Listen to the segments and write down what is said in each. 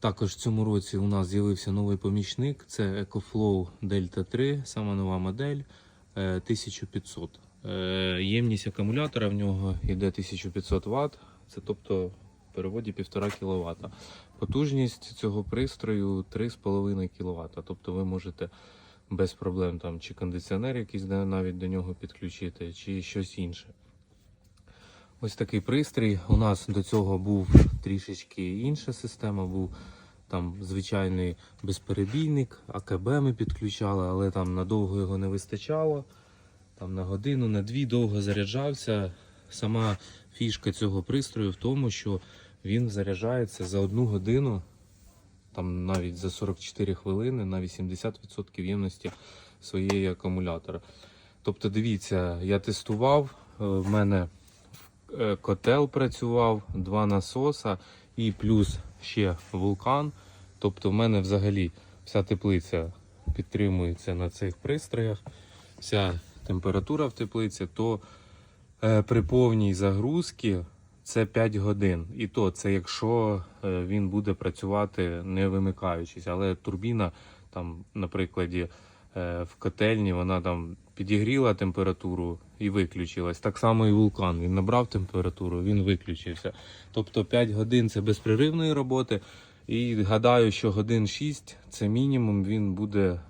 Також в цьому році у нас з'явився новий помічник. Це EcoFlow Delta 3, сама нова модель е, 1500. Е, Ємність акумулятора в нього йде 1500 Вт, це тобто в переводі 1,5 кВт. Потужність цього пристрою 3,5 кВт. Тобто ви можете без проблем там чи кондиціонер якийсь навіть до нього підключити, чи щось інше. Ось такий пристрій. У нас до цього був трішечки інша система, був там звичайний безперебійник, АКБ ми підключали, але там надовго його не вистачало. Там на годину, на дві довго заряджався. Сама фішка цього пристрою в тому, що він заряджається за одну годину, там навіть за 44 хвилини на 80% ємності своєї акумулятора. Тобто, дивіться, я тестував, е, в мене котел працював, два насоса і плюс ще вулкан. Тобто, в мене взагалі вся теплиця підтримується на цих пристроях, вся температура в теплиці, то е, при повній загрузці це 5 годин. І то це якщо е, він буде працювати не вимикаючись. Але турбіна, там, на прикладі, е, в котельні вона там підігріла температуру і виключилась. Так само і вулкан. Він набрав температуру, він виключився. Тобто 5 годин це безпреривної роботи. І гадаю, що годин 6 це мінімум він буде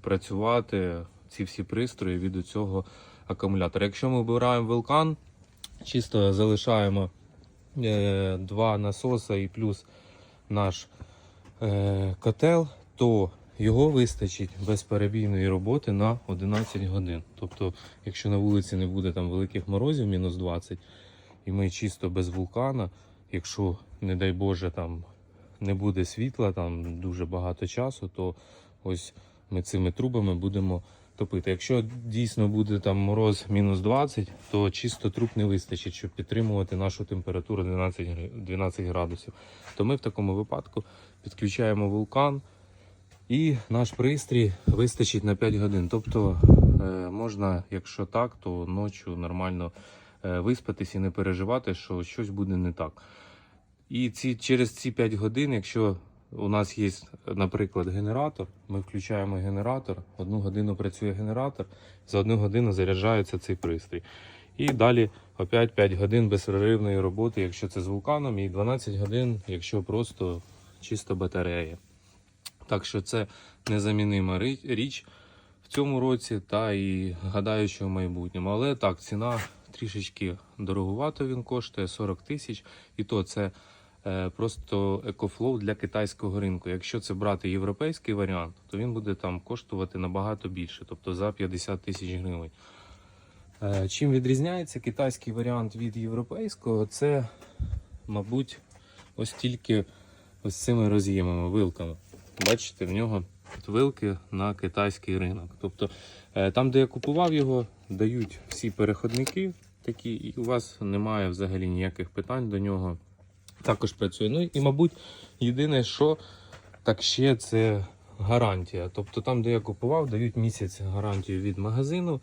працювати ці всі пристрої від цього акумулятора. Якщо ми обираємо вулкан, чисто залишаємо е, два насоса і плюс наш е, котел, то його вистачить безперебійної роботи на 11 годин. Тобто, якщо на вулиці не буде там великих морозів, мінус 20, і ми чисто без вулкана, якщо, не дай Боже, там не буде світла, там дуже багато часу, то ось ми цими трубами будемо топити. Якщо дійсно буде там мороз мінус 20, то чисто труб не вистачить, щоб підтримувати нашу температуру 12, 12 градусів. То ми в такому випадку підключаємо вулкан і наш пристрій вистачить на 5 годин. Тобто е, можна, якщо так, то ночі нормально е, виспатись і не переживати, що щось буде не так. І ці, через ці 5 годин, якщо у нас є, наприклад, генератор, ми включаємо генератор, одну годину працює генератор, за одну годину заряджається цей пристрій. І далі опять 5 годин безперервної роботи, якщо це з вулканом, і 12 годин, якщо просто чисто батарея. Так що це незамінима річ в цьому році, та і гадаю, що в майбутньому. Але так, ціна трішечки дороговато він коштує 40 тисяч, і то це е, просто екофлоу для китайського ринку. Якщо це брати європейський варіант, то він буде там коштувати набагато більше, тобто за 50 тисяч гривень. Е, Чим відрізняється китайський варіант від європейського? Це, мабуть, ось тільки ось цими роз'ємами, вилками. Бачите, в нього тут вилки на китайський ринок. Тобто е, там, де я купував його, дають всі переходники такі, і у вас немає взагалі ніяких питань до нього. Також працює. Ну і, мабуть, єдине, що так ще це гарантія. Тобто там, де я купував, дають місяць гарантію від магазину.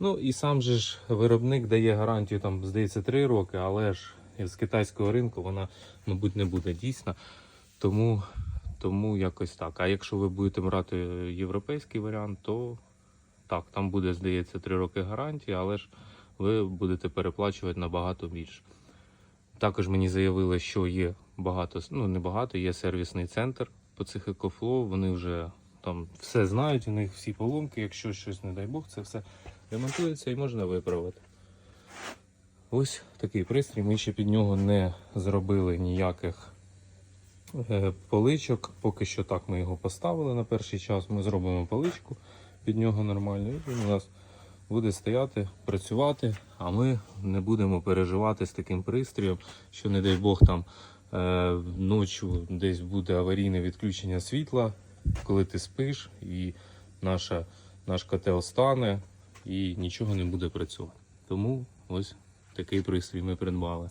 Ну і сам же ж виробник дає гарантію, там, здається, 3 роки, але ж з китайського ринку вона, мабуть, не буде дійсна. Тому, тому якось так. А якщо ви будете брати європейський варіант, то так, там буде, здається, 3 роки гарантії, але ж ви будете переплачувати набагато більше. Також мені заявили, що є багато, ну не багато, є сервісний центр по цих екофлоу. Вони вже там все знають, у них всі поломки. Якщо щось, не дай Бог, це все ремонтується і можна виправити. Ось такий пристрій. Ми ще під нього не зробили ніяких е, поличок. Поки що так ми його поставили на перший час. Ми зробимо поличку під нього нормально. І він у нас буде стояти, працювати, а ми не будемо переживати з таким пристроєм, що, не дай Бог, там е, десь буде аварійне відключення світла, коли ти спиш, і наша, наш котел стане і нічого не буде працювати. Тому ось такий пристрій ми придбали.